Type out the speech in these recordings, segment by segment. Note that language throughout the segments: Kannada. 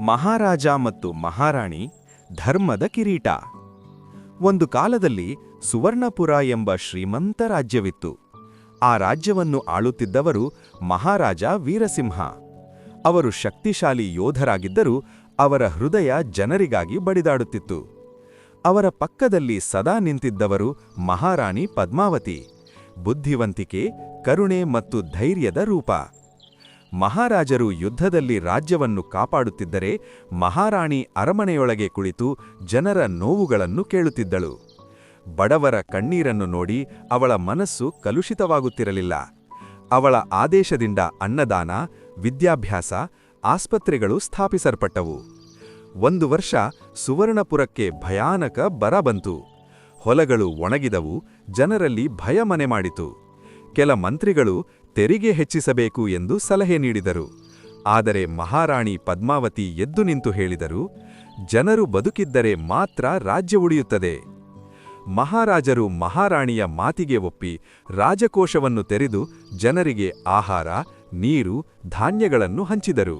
ಮಹಾರಾಜ ಮತ್ತು ಮಹಾರಾಣಿ ಧರ್ಮದ ಕಿರೀಟ. ಒಂದು ಕಾಲದಲ್ಲಿ ಸುವರ್ಣಪುರ ಎಂಬ ಶ್ರೀಮಂತ ರಾಜ್ಯವಿತ್ತು. ಆ ರಾಜ್ಯವನ್ನು ಆಳುತ್ತಿದ್ದವರು ಮಹಾರಾಜ ವೀರಸಿಂಹ. ಅವರು ಶಕ್ತಿಶಾಲಿ ಯೋಧರಾಗಿದ್ದರೂ ಅವರ ಹೃದಯ ಜನರಿಗಾಗಿ ಬಡಿದಾಡುತ್ತಿತ್ತು. ಅವರ ಪಕ್ಕದಲ್ಲಿ ಸದಾ ನಿಂತಿದ್ದವರು ಮಹಾರಾಣಿ ಪದ್ಮಾವತಿ. ಬುದ್ಧಿವಂತಿಕೆ, ಕರುಣೆ ಮತ್ತು ಧೈರ್ಯದ ರೂಪ. ಮಹಾರಾಜರು ಯುದ್ಧದಲ್ಲಿ ರಾಜ್ಯವನ್ನು ಕಾಪಾಡುತ್ತಿದ್ದರೆ ಮಹಾರಾಣಿ ಅರಮನೆಯೊಳಗೆ ಕುಳಿತು ಜನರ ನೋವುಗಳನ್ನು ಕೇಳುತ್ತಿದ್ದಳು. ಬಡವರ ಕಣ್ಣೀರನ್ನು ನೋಡಿ ಅವಳ ಮನಸ್ಸು ಕಲುಷಿತವಾಗುತ್ತಿರಲಿಲ್ಲ. ಅವಳ ಆದೇಶದಿಂದ ಅನ್ನದಾನ, ವಿದ್ಯಾಭ್ಯಾಸ, ಆಸ್ಪತ್ರೆಗಳು ಸ್ಥಾಪಿಸಲ್ಪಟ್ಟವು. ಒಂದು ವರ್ಷ ಸುವರ್ಣಪುರಕ್ಕೆ ಭಯಾನಕ ಬರ ಬಂತು. ಹೊಲಗಳು ಒಣಗಿದವು, ಜನರಲ್ಲಿ ಭಯ ಮನೆ ಮಾಡಿತು. ಕೆಲ ಮಂತ್ರಿಗಳು ತೆರಿಗೆ ಹೆಚ್ಚಿಸಬೇಕು ಎಂದು ಸಲಹೆ ನೀಡಿದರು. ಆದರೆ ಮಹಾರಾಣಿ ಪದ್ಮಾವತಿ ಎದ್ದು ನಿಂತು ಹೇಳಿದರು, ಜನರು ಬದುಕಿದ್ದರೆ ಮಾತ್ರ ರಾಜ್ಯ ಉಳಿಯುತ್ತದೆ. ಮಹಾರಾಜರು ಮಹಾರಾಣಿಯ ಮಾತಿಗೆ ಒಪ್ಪಿ ರಾಜಕೋಶವನ್ನು ತೆರೆದು ಜನರಿಗೆ ಆಹಾರ, ನೀರು, ಧಾನ್ಯಗಳನ್ನು ಹಂಚಿದರು.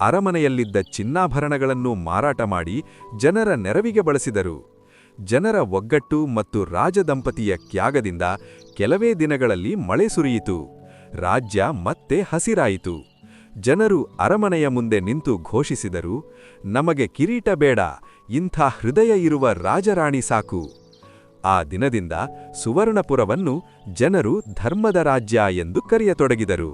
ಅರಮನೆಯಲ್ಲಿದ್ದ ಚಿನ್ನಾಭರಣಗಳನ್ನು ಮಾರಾಟ ಮಾಡಿ ಜನರ ನೆರವಿಗೆ ಬಳಸಿದರು. ಜನರ ಒಗ್ಗಟ್ಟು ಮತ್ತು ರಾಜದಂಪತಿಯ ತ್ಯಾಗದಿಂದ ಕೆಲವೇ ದಿನಗಳಲ್ಲಿ ಮಳೆ ಸುರಿಯಿತು. ರಾಜ್ಯ ಮತ್ತೆ ಹಸಿರಾಯಿತು. ಜನರು ಅರಮನೆಯ ಮುಂದೆ ನಿಂತು ಘೋಷಿಸಿದರು, ನಮಗೆ ಕಿರೀಟ ಬೇಡ, ಇಂಥ ಹೃದಯ ಇರುವ ರಾಜರಾಣಿ ಸಾಕು. ಆ ದಿನದಿಂದ ಸುವರ್ಣಪುರವನ್ನು ಜನರು ಧರ್ಮದ ರಾಜ್ಯ ಎಂದು ಕರೆಯತೊಡಗಿದರು.